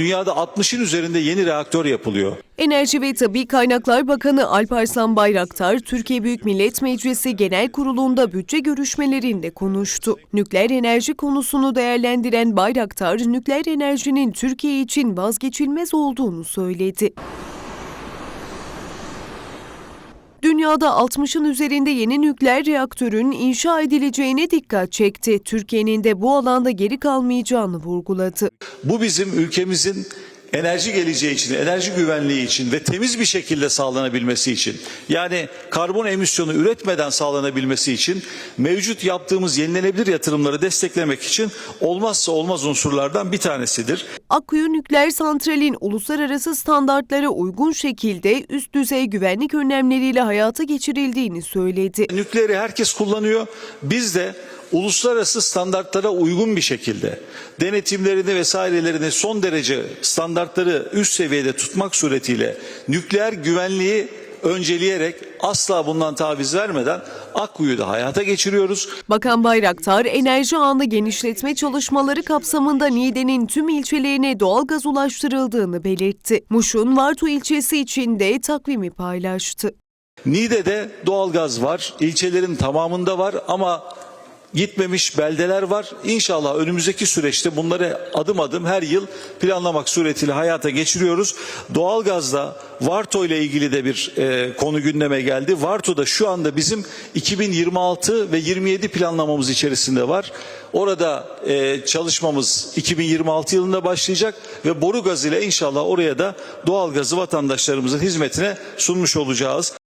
dünyada 60'ın üzerinde yeni reaktör yapılıyor. Enerji ve Tabi Kaynaklar Bakanı Alparslan Bayraktar, Türkiye Büyük Millet Meclisi Genel Kurulu'nda bütçe görüşmelerinde konuştu. Nükleer enerji konusunu değerlendiren Bayraktar, nükleer enerjinin Türkiye için vazgeçilmez olduğunu söyledi. Dünyada 60'ın üzerinde yeni nükleer reaktörün inşa edileceğine dikkat çekti. Türkiye'nin de bu alanda geri kalmayacağını vurguladı. Bu bizim ülkemizin enerji geleceği için, enerji güvenliği için ve temiz bir şekilde sağlanabilmesi için yani karbon emisyonu üretmeden sağlanabilmesi için mevcut yaptığımız yenilenebilir yatırımları desteklemek için olmazsa olmaz unsurlardan bir tanesidir. Akkuyu Nükleer Santral'in uluslararası standartlara uygun şekilde üst düzey güvenlik önlemleriyle hayata geçirildiğini söyledi. Nükleeri herkes kullanıyor. Biz de uluslararası standartlara uygun bir şekilde denetimlerini vesairelerini son derece standartları üst seviyede tutmak suretiyle nükleer güvenliği önceleyerek asla bundan taviz vermeden Akkuyu'yu da hayata geçiriyoruz. Bakan Bayraktar, enerji ağını genişletme çalışmaları kapsamında Niğde'nin tüm ilçelerine doğalgaz ulaştırıldığını belirtti. Muş'un Vartu ilçesi için de takvimi paylaştı. Niğde'de doğalgaz var, ilçelerin tamamında var ama gitmemiş beldeler var. İnşallah önümüzdeki süreçte bunları adım adım her yıl planlamak suretiyle hayata geçiriyoruz. Doğalgazda Varto ile ilgili de bir e, konu gündeme geldi. Varto'da şu anda bizim 2026 ve 27 planlamamız içerisinde var. Orada e, çalışmamız 2026 yılında başlayacak ve boru gazı ile inşallah oraya da doğalgazı vatandaşlarımızın hizmetine sunmuş olacağız.